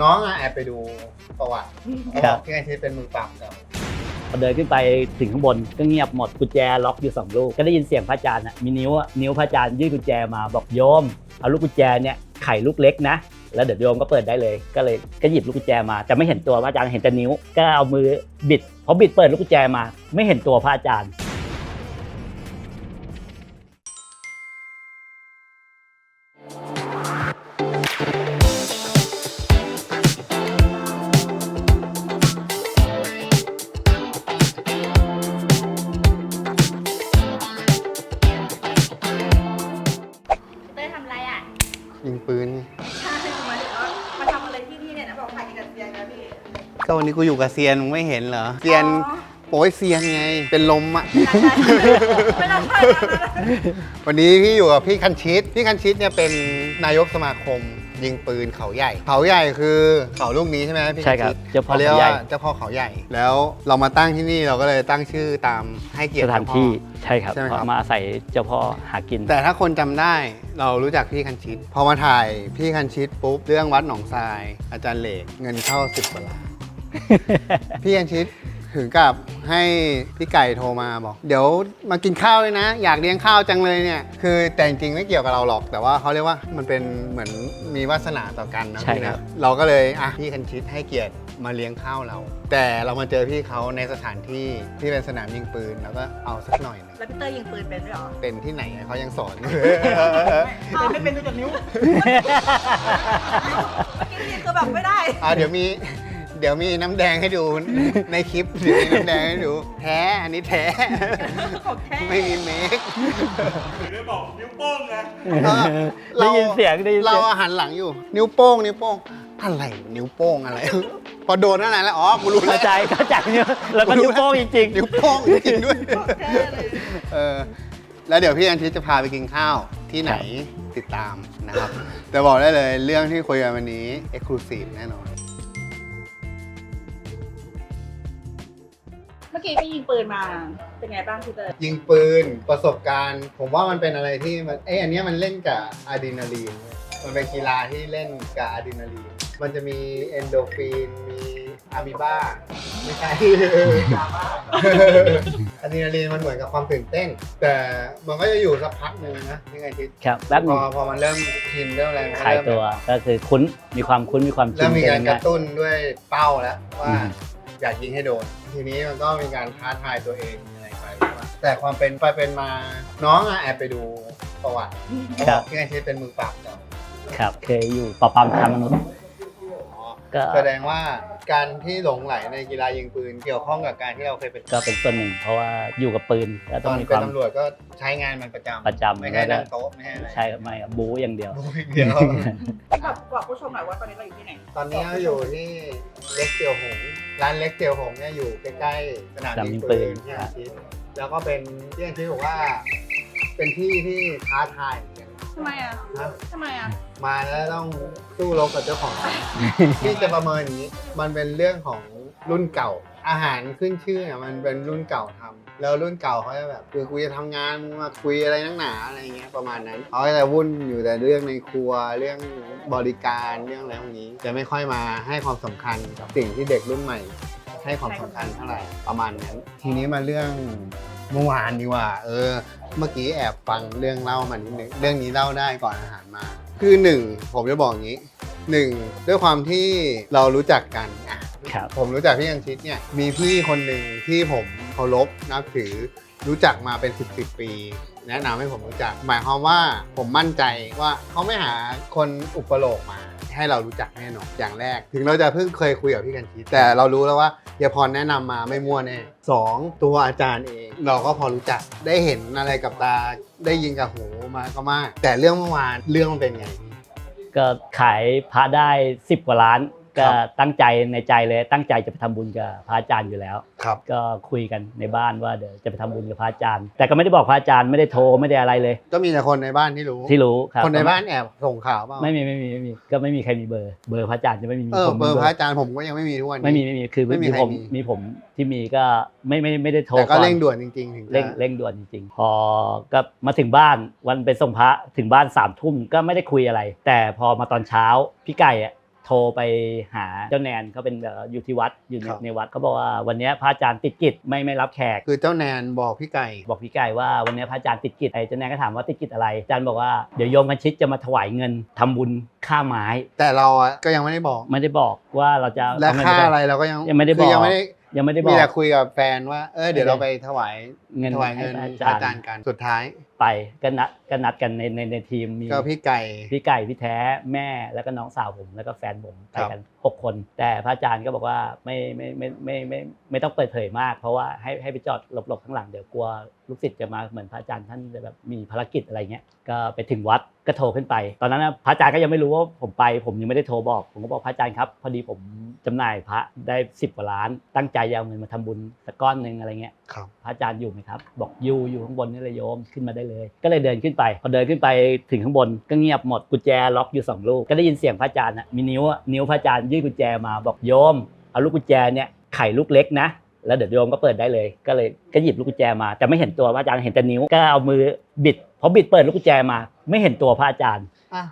น้องอะแอบไปดูประวัติเขาครับอบกพี่อาทิตย์เป็นมือปราบเก่าพอเดินขึ้นไปถึงข้างบนก็เงียบหมดกุญแจล็อกอยู่สองลูกก็ได้ยินเสียงพระอาจารย์อะมีนิ้วอะนิ้วพระอาจารย์ยื่นกุญแจมาบอกโยมเอาลูกกุญแจเนี่ยไขลูกเล็กนะแล้วเดี๋ยวโยมก็เปิดได้เลยก็เลยก็หยิบลูกกุญแจมา แต่ไม่เห็นตัวพระอาจารย์เห็นแต่นิ้ว ก็เอามือบิดพอบิดเปิดลูกกุญแจมา ไม่เห็นตัวพระอาจารย์ ยิงปืน ใช่หมายถึงว่ามาทำอะไรที่นี่เนี่ยนะบอกถ่ายกิจกรรมเซียนนะพี่ ก็วันนี้กูอยู่กับเซียนมึงไม่เห็นเหรอเซียนโอ้ยเซียนไง เป็นลมอะ ไม่น่าใช่นะ วันนี้พี่อยู่กับพี่คันชิต พี่คันชิตเนี่ยเป็นนายกสมาคม ยิงปืนเขาใหญ่ เขาใหญ่คือเขาลูกนี้ใช่ไหมพี่ใช่ครับนชิตเจ้าพ่อเขาเรียกเขาใหญ่ว่าเจ้าพ่อเขาใหญ่ แล้วเรามาตั้งที่นี่เราก็เลยตั้งชื่อตามให้เกียรสติถานที่เจ้พ่อใช่ครับใช่ไหมเพครับราะมาอาศัยเจ้าพ่อหากิน แต่ถ้าคนจำได้เรารู้จักพี่คันชิต พอมาถ่ายพี่คันชิตปุ๊บเรื่องวัดหนองทราย อาจารย์เหลกเงินเข้าสิบกว่าล้านพี่คันชิต ถึงกับให้พี่ไก่โทรมาบอก เดี๋ยวมากินข้าวเลยนะ อยากเลี้ยงข้าวจังเลยเนี่ย คือแต่จริงๆไม่เกี่ยวกับเราหรอก แต่ว่าเขาเรียกว่ามันเป็นเหมือนมีวาสนาต่อกันนะใช่พี่ครันะบ เราก็เลยอะพี่คันชิตให้เกียรติมาเลี้ยงข้าวเรา แต่เรามาเจอพี่เขาในสถานที่ที่เป็นสนามยิงปืนแล้วก็เอาสักหน่อยหนึงแล้วพี่เต้ยยิงปืนเป็นด้วยเหรอเป็นที่ไหนเขายังสอนเอาไม่เป็นดูจากนิ้วกินคือแบบไม่ได้ อ่าเดี๋ยวมี เดี๋ยวมีน้ำแดงให้ดู ในคลิปเดี๋ยวมีน้ำแดงให้ดู แท้อันนี้แท้ ของแท้ไม่มีเมคได้บอกนิ้วโป้งไงเออได้ยินเสียงได้ยินเราเสียงหันหลังอยู่ นิ้วโป้ง นิ้วโป้งอะไรนิ้วโป้งอะไร พอโดนนั่นแหละแล้วอ๋อกูรู้แล้วเข้าใจเข้าใจเนี่ยแล้วก็นิ้วโป้งจริงๆ นิ้วโป้งจริงๆด้วยของแท้เลยเออ แล้วเดี๋ยวพี่อันทิตย์จะพาไปกินข้าวที่ไหนติดตามนะครับ แต่บอกได้เลยเรื่องที่คุยกันวันนี้ Exclusive แน่นอน เมื่อกี้พี่ยิงปืนมา เป็นไงบ้างพี่เต้ยยิงปืนประสบการณ์ ผมว่ามันเป็นอะไรที่มันเอ้ยอันเนี้ยมันเล่นกับอะดรีนาลีนเว้ยมันเป็นกีฬาที่เล่นกับอะดรีนาลีนมันจะมีเอนโดฟินมีอะมีบ้าไม่ใช่ อะดรีนาลีนมันเหมือนกับความตื่นเต้น แต่มันก็จะอยู่สักพักหนึ่งนะยังไงทิศครับแป๊บหพนึองพอมันเริ่มชินเริ่มอะไรมันก็ขายเริ่ม ตัวก็คือคุ้นมีความคุ้นมีความชิเริ่นมมีการกกัระตุ้นด้วยเป้าแล้วว่าอืม อยากยิงให้โดน ทีนี้มันก็มีการท้าทายตัวเองอะไรไปแต่ความเป็นไปเป็นมาน้องอะแอบไปดูประวัติเขาบอกพี่ไอเทสเป็นมือปราบเก่าครับเคยอยู่ปราบปรามทางมนุษย์ ก็แสดงว่าการที่หลงไหลในกีฬายิงปืนเกี่ยวข้องกับการที่เราเคยเป็นก็เป็นส่วนหนึ่ง เพราะว่าอยู่กับปืนก็ตต้อองนมีคเป็นวามตำรวจก็ใช้งานมันประจำประจำไม่ใช่นั่งโต๊ะไม่ใช่อะไรใช่ครับไม่ครับบู๊อย่างเดียวดูอย่างเดียวบอกบอกผู้ชมหน่อยว่าตอนนี้เราอยู่ที่ไหนตอนนี้เราอยู่ที่เล็กเตียวหงร้านเล็กเตียวหงเนี่ยอยู่ใกล้ๆสนามยิงปืนที่อาทิตย์แล้วก็เป็นที่อาทิตย์บอกว่า เป็นที่ที่ท้าทายเหมือนกัน ทำไมอะนะทำไมอะ มาแล้วต้องสู้รบกับเจ้าของร้านที่จะประเมินอย่างนี้ มันเป็นเรื่องของรุ่นเก่า อาหารขึ้นชื่อเนี่ยมันเป็นรุ่นเก่าทำแล้วรุ่นเก่าเขาจะแบบคือกูจะทำงานมึงมาคุยอะไรนักหนาอะไรเงี้ยประมาณนั้นเขาก็จะวุ่นอยู่แต่เรื่องในครัวเรื่องบริการเรื่องอะไรพวกนี้ จะไม่ค่อยมาให้ความสำคัญกับสิ่งที่เด็กรุ่นใหม่ ให้ความสำคัญเท่าไหร่ประมาณนั้น ทีนี้มาเรื่อง เมื่อวานดีกว่า เออ เมื่อกี้แอบฟังเรื่องเล่ามันนิดนึงเรื่องนี้เล่าได้ก่อนอาหารมา คือหนึ่งผมจะบอกอย่างนี้หนึ่งด้วยความที่เรารู้จักกันอะครับ ผมรู้จักพี่ยังชิดเนี่ยมีพี่คนหนึ่งที่ผมเคารพนับถือรู้จักมาเป็น 10บสปี แนะนำให้ผมรู้จัก หมายความว่าผมมั่นใจว่าเขาไม่หาคนอุปโลกมา ให้เรารู้จักแน่นอนอย่างแรก ถึงเราจะเพิ่งเคยคุยกับพี่กันชีแต่เรารู้แล้วว่าเฮียพรแนะนำมาไม่มั่วแน่สองตัวอาจารย์เอง เราก็พอรู้จักได้เห็นอะไรกับตาได้ยินกับหูมาก็มาก แต่เรื่องเมื่อวานเรื่องมันเป็นไง ก็ขายพระได้ 10 กว่าล้าน ก็ตั้งใจในใจเลยตั้งใจจะไปทำบุญกับพระอาจารย์อยู่แล้วครับก็คุยกันในบ้านว่าเดี๋ยวจะไปทำบุญกับพระอาจารย์ แต่ก็ไม่ได้บอกพระอาจารย์ไม่ได้โทรไม่ได้อะไรเลย ก็มีแต่คนในบ้านที่รู้ที่รู้ครับคนในบ้านแอบส่งข่าวเปล่าไม่มีไม่มีไม่มีก็ไม่มีใครมีเบอร์เบอร์พระอาจารย์จะไม่มีเออผมเบอร์มีพระอาจารย์ผมก็ยังไม่มีทุกวันนี้ไม่มีไม่มีคือไม่มีมีใครผมมีมีผมที่มีก็ไม่ไม่ไม่ได้โทรแต่ก็อนเร่งด่วนจริงๆถึงจะเร่งเร่งด่วนจริงๆ พอก็มาถึงบ้านวันไปส่งพระถึงบ้านสามทุ่มก็ไม่ได้คุยอะไร แต่พอมาตอนเช้าพี่ไก่อะ โทรไปหาเจ้าแนนเขาเป็นแบบอยู่ที่วัดอยู่ในในวัดเขาบอกว่าวันเนี้ยพระอาจารย์ติดกิจไม่ไม่รับแขก คือเจ้าแนนบอกพี่ไก่ บอกพี่ไก่ว่าวันนี้พระอาจารย์ติดกิจไอ้เจ้าแนนก็ถามว่าติดกิจอะไรอาจารย์บอกว่าเดี๋ยวโยมกันชิดจะมาถวายเงินทำบุญค่าไม้แต่เราอะก็ยังไม่ได้บอก ไม่ได้บอกว่าเราจะและเเงินค่าป อะไรเราก็ยังยังไม่ได้คืบอกยังไม่ได้ ยังไม่ได้บมีอกแต่คุยกับแฟนว่า เออเดี๋ยวเราไปถวายเงินถวายเงินให้พพระระอาอาจาจารรย์ย์กันสุดท้าย ไปก็นัดก็นัดกันในในในทีมมี ก็พี่ไก่ พี่ไก่พี่แท้แม่แล้วก็น้องสาวผมแล้วก็แฟนผมไปครับ กันหกคน แต่พระอาจารย์ก็บอกว่าไม่ไม่ไม่ไม่ไม่ไม่ไม่ต้องเปิดเผยมาก เพราะว่าให้ให้ไปจอดหลบๆข้างหลังเดี๋ยวกลัวลูกศิษย์จะมาเหมือนพระอาจารย์ท่านจะแบบมีภารกิจอะไรเงี้ยก็ไปถึงวัด ก็โทรขึ้นไป ตอนนั้นนะพระอาจารย์ก็ยังไม่รู้ว่าผมไป ผมยังไม่ได้โทรบอก ผมก็บอกพระอาจารย์ครับ พอดีผมจำหน่ายพระได้สิบกว่าล้าน ตั้งใจจะเอาเงินมาทำบุญสักก้อนหนึ่งอะไรเงี้ยครับพระอาจารย์อยู่ไหมครับ บอกอยู่อยู่ข้างบนนี่เลยโยมขึ้นมาได้เลย ก็เลยเดินขึ้นไป พอเดินขึ้นไปถึงข้างบนก็เงียบหมดกุญแจล็อกอยู่สองลูกก็ได้ยินเสียงพระอาจารย์อะมีนิ้วอะนิ้วพระอาจารย์ยื่นกุญแจมาบอกโยมเอาลูกกุญแจเนี่ยไขลูกเล็กนะ แล้วเดี๋ยวโยมก็เปิดได้เลย ก็เลยก็หยิบลูกกุญแจมา แต่ไม่เห็นตัวพระอาจารย์เห็นแต่นิ้วก็เอามือบิดพอบิดเปิดลูกกุญแจมา ไม่เห็นตัวพระอาจารย์อะ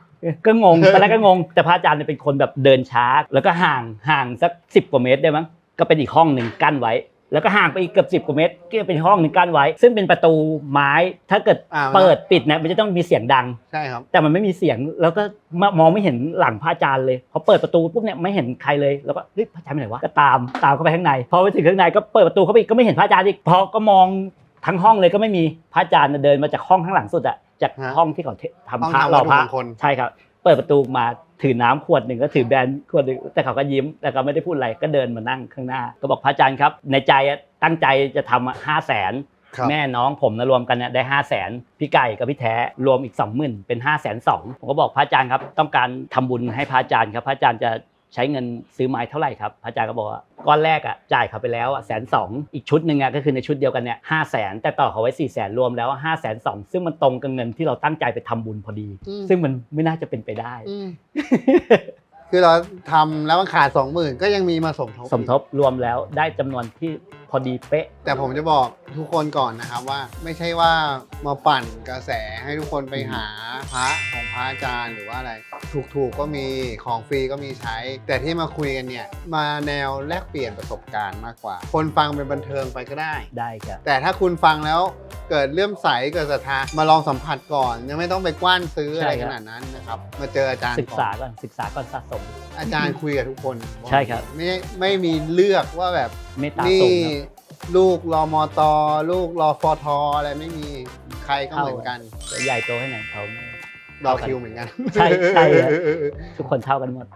ก็งงตอนแรกก็งงแต่พระอาจารย์เนี่ยเป็นคนแบบเดินช้า แล้วก็ห่างห่างสักสิบกว่าเมตรได้มั้งก็เป็นอีกห้องหนึ่งกั้นไว้ แล้วก็ห่างไปอีกเกือบสิบ10กว่าเมตรก็เป็นห้องหนึ่งกั้นไว้ ซึ่งเป็นประตูไม้ถ้าเกิดอ่า เปิดปิดนะมันจะต้องมีเสียงดัง ใช่ครับ แต่มันไม่มีเสียงแล้วก็มองไม่เห็นหลังพระอาจารย์เลยพอเปิดประตูปุ๊บเนี่ยไม่เห็นใครเลยแล้วก็เฮ้ยพระอาจารย์ไปไหนวะก็ตามตามเข้าไปข้างในพอไปถึงข้างในก็เปิดประตูเข้าไปอีกก็ไม่เห็นพระอาจารย์อีกพอก็มองทั้งห้องเลยก็ไม่มีพระอาจารย์เดินมาจากห้องข้างหลังสุดอะจากฮะห้องที่เขาเทห้องทำพระทำรวัอตถุพระมงคล ใช่ครับ เปิดประตูมา ถือน้ำขวดหนึ่งก็ถือแบรนด์ขวดหนึ่งแต่เขาก็ยิ้มแต่ก็ไม่ได้พูดอะไรก็เดินมานั่งข้างหน้า ก็บอกพระอาจารย์ครับ ในใจอะตั้งใจจะทำห้าแสนครับแม่น้องผมนะรวมกันเนี่ยได้ห้าแสนพี่ไก่กับพี่แท้รวมอีกสองหมื่นเป็นห้าแสนสองผมก็บอกพระอาจารย์ครับ ต้องการทำบุญให้พระอาจารย์ครับพระอาจารย์จะ ใช้เงินซื้อไม้เท่าไหร่ครับพระอาจารย์ก็บอกว่าก้อนแรกอะจ่ายเขาไปแล้วแสนสองอีกชุดหนึ่งอะก็คือในชุดเดียวกันเนี่ยห้าแสนแต่ต่อเขาไว้สี่แสนรวมแล้วห้าแสนสองซึ่งมันตรงกับเงินที่เราตั้งใจไปทำบุญพอดีอืมซึ่งมันไม่น่าจะเป็นไปได้อืม คือเราทำแล้วมันขาดสองหมื่นก็ยังมีมาสมทบสมทบรวมแล้วได้จำนวนที่พอดีเป๊ะ แต่ผมจะบอกทุกคนก่อนนะครับว่า ไม่ใช่ว่ามาปั่นกระแสให้ทุกคนไปหาพระของพระอาจารย์หรือว่าอะไร ถูกๆก็มีของฟรีก็มีใช้ แต่ที่มาคุยกันเนี่ย มาแนวแลกเปลี่ยนประสบการณ์มากกว่า คนฟังเป็นบันเทิงไปก็ได้ ได้ครับ แต่ถ้าคุณฟังแล้วเกิดเลื่อมใสเกิดศรัทธามาลองสัมผัสก่อน ยังไม่ต้องไปกว้านซื้ออะไรขนาดนั้นนะครับ มาเจออาจารย์ศึกษาก่อนก่อนศึกษาก่อนสะสม อาจารย์คุยกับทุกคนใช่ครับ ไม่ไม่มีเลือกว่าแบบเมตตานี่สูงครับ ลูกรอมอตอลูกรอฟอทออะไรไม่มีใครก็เหมือนกันใหญ่โตให้ไหนเขาไม่ รอคิวเหมือนกันใช่ใช่ครับ ทุกคนเท่ากันหมด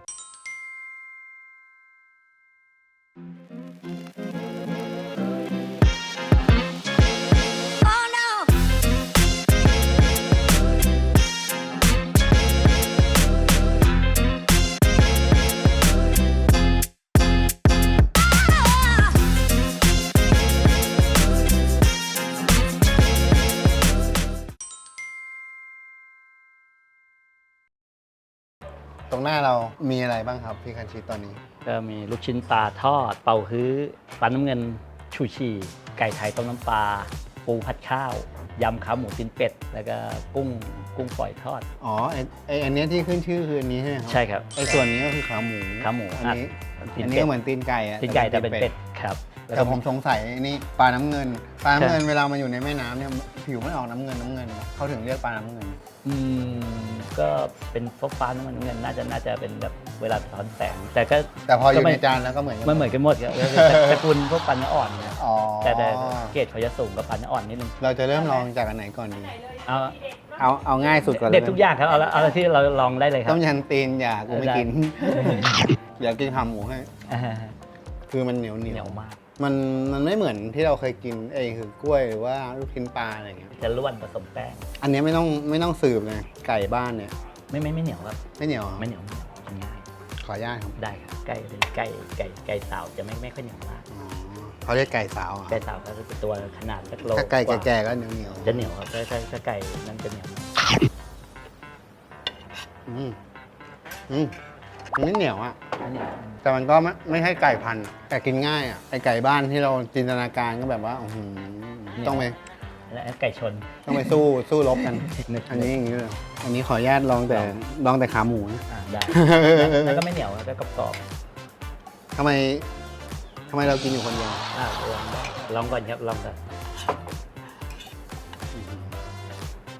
มีอะไรบ้างครับพี่คันชิตตอนนี้ ก็มีลูกชิ้นปลาทอด เป่าฮื้อปลาน้ำเงินชูชีไก่ไทยต้มน้ำปลาปูผัดข้าวยำขาหมูตีนเป็ด แล้วก็กุ้งกุ้งฝอยทอด อ๋อไอไออันเนี้ยที่ขึ้นชื่อคืออันนี้ใช่ไหมครับใช่ครับไอส่วนนี้ก็คือขาหมูขาหมูอันนี้ตีนอันเป็นี้ดก็เหมือนตีนไก่อะตีนไก่แต่เป็นเป็ดครับ แล้วแต่ก็ผมสงสัยไอ้นี่ปลาน้ำเงิน ปลาน้ำเงินเวลามันอยู่ในแม่น้ำเนี่ยผิวไม่ออกน้ำเงินน้ำเงินนะเขาถึงเรียกปลาน้ำเงิน อืมก็เป็นฟกฟ้าน้ำมันเงินน่าจะน่าจะเป็นแบบเวลาสะท้อนแสง แต่ก็แต่พออยู่ก็ไม่ในจานแล้วก็เหมือนกัมันเหมือนกันหมดครับตระกูลพวกปลาเนื้ออ่อนนะอ๋อแต่แต่เกรดเขาจะสูงกว่าปลาเนื้ออ่อนนิดนึงเราจะเริ่มลองจากอันไหนก่อนดี เอาเอาเอาง่ายสุดก่อนเลยเด็ดทุกอย่างครับเอาละเอาละที่เราลองได้เลยครัต้บมยันตีนอย่ากูไม่กิน อยากกินขาหมูให้อ่าคือมันเหนียวเหเหนีนียยววมาก มันมันไม่เหมือนที่เราเคยกินเองคือกล้วยหรือว่าลูกชิ้นปลาอะไรอย่างเงี้ย จะล้วนผสมแป้ง อันเนี้ยไม่ต้องไม่ต้องสืบเลยไก่บ้านเนี่ย ไม่ไม่ไม่เหนียวครับ ไม่เหนียวเหรอไม่เหนียวไม่เหนียวกินง่ายขออนุญาตครับได้ครับไก่ไก่ไก่ไก่สาวจะไม่ไม่ค่อยเหนียวมาก อ๋อเขาเรียกไก่สาวเหรอะไก่สาวก็จะตัวขนาดสักโลถ้าไก่ว่าแก่ๆก็เหนียวเหนียวๆจะเหนียวครับถ้าถ้าถ้าไก่นั่นจะเหนียวอืมอืม มันไม่เหนียวอะอันนี้แต่มันก็ไม่ไม่ใช่ไก่พันธุ์แต่กินง่ายอะไอไก่บ้านที่เราจินตนาการก็แบบว่าอื้อหือต้องไปและไก่ชน ต้องไปสู้สู้รบกันนึกอันนี้อย่างนี้เลยอันนี้ขออนุญาตลองแต่ลองแต่ขาหมูนะ อ่าได้แล้วก็ไม่เหนียวแล้วก็กรอบทำไมทำไมเรากินอยู่คนเดียวๆอ่าลองได้ลองก่อนครับลองก่อน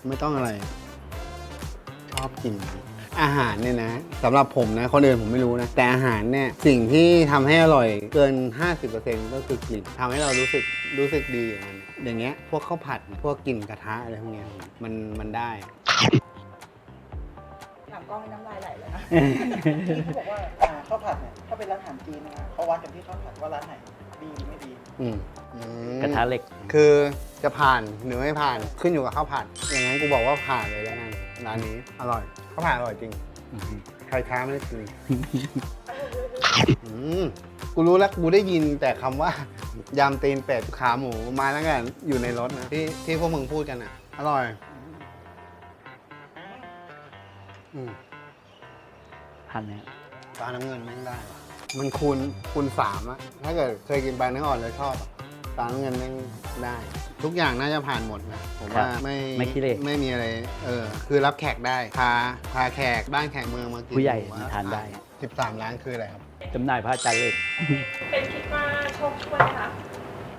ไม่ต้องอะไร ชอบกิน อาหารเนี่ยนะสำหรับผมนะคนอื่นผมไม่รู้นะ แต่อาหารเนี่ยสิ่งที่ทำให้อร่อยเกิน 50%ก็คือกลิ่นทำให้เรารู้สึกรู้สึกดีอย่างมันอย่างเงี้ยพวกข้าวผัดพวกกลิ่นกระทะอะไรพวกเนี้ยมันมันได้ ถามกล้องให้น้ำลายไหลเลยนะเขาบอกว่าอ่าข้าวผัดเนี่ยถ้าเป็นร้านอาหารจีนนะเขาวัดกันที่ข้าวผัดว่าร้านไหนดีหรือไม่ดี อืมอืม กระทะเหล็ก คือจะผ่านหรือไม่ผ่านขึ้นอยู่กับข้าวผัดอย่างนั้นกูบอกว่าผ่านเลยแล้วกัน ร้านนี้อร่อยข้าวผัดอร่อยจริง ใครท้าไม่ได้กินอืมกูรู้แล้วกูได้ยินแต่คำว่ายำตีนเป็ดขาหมูมาแล้วกันอยู่ในรถนะที่ที่พวกมึงพูดกันอะ อร่อยอืมพันเนี่ยปลาน้ำเงินแม่งได้ว่ะมันคูณคูณสามอะถ้าเกิดเคยกินปลาเนื้ออ่อนแล้วชอบอะ ปลาน้ำเงินแม่งได้ ทุกอย่างน่าจะผ่านหมดนะผมว่าไม่ไม่ขี้เหร่ ไม่มีอะไรเออคือรับแขกได้ พาพาแขกบ้านแขกเมืองมากินผู้ใหญ่ผมว่ทานได้สิบสามล้านคืออะไรครับ จำหน่ายพระอาจารย์เหล็กเป็นคิดว่าโชคช่วยไหมคะ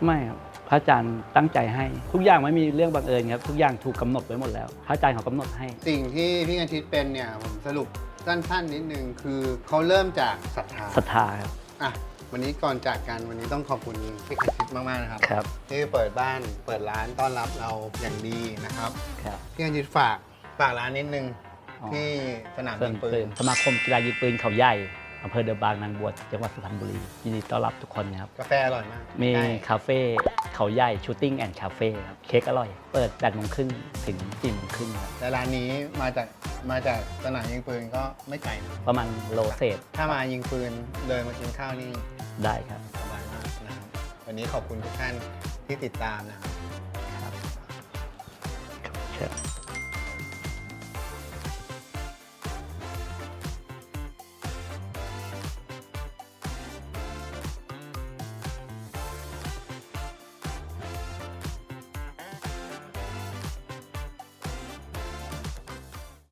ไม่ครับพระอาจารย์ตั้งใจให้ ทุกอย่างไม่มีเรื่องบังเอิญครับ ทุกอย่างถูกกำหนดไว้หมดแล้ว พระอาจารย์เขากำหนดให้ สิ่งที่พี่อาทิตย์เป็นเนี่ยผมสรุปสั้นๆนิดนึงคือเขาเริ่มจากศรัทธาศรัทธาครับ อะ วันนี้ก่อนจากกันวันนี้ต้องขอบคุณพี่อาทิตย์มากๆนะครับ ครับ ที่เปิดบ้านเปิดร้านต้อนรับเราอย่างดีนะครับครับ พี่อาทิตย์ฝากฝากร้านนิดนึงอ๋อ ที่สนามเพิ่ยิมงปืปืนนสมาคมกีฬายิงปืนเขาใหญ่อำเภอเดอะบางนางบวชจังหวัดสุพรรณบุรียินดีต้อนรับทุกคนนะครับ กาแฟอร่อยมากมีใช่คาเฟ่เขาใหญ่ชูตติ้งแอนด์คาเฟ่ครับ เค้กอร่อย เปิด8โมงครึ่งถึง4โมงครึ่งครับ และร้านนี้มาจากมาจากสนามยิงปืนก็ไม่ไกลนะประมาณโลเศษ ถ้ามายิงปืนเลยมากินข้าวนี่ ได้ครับ สบายมากนะครับ วันนี้ขอบคุณทุกท่านที่ติดตามนะครับ ครับ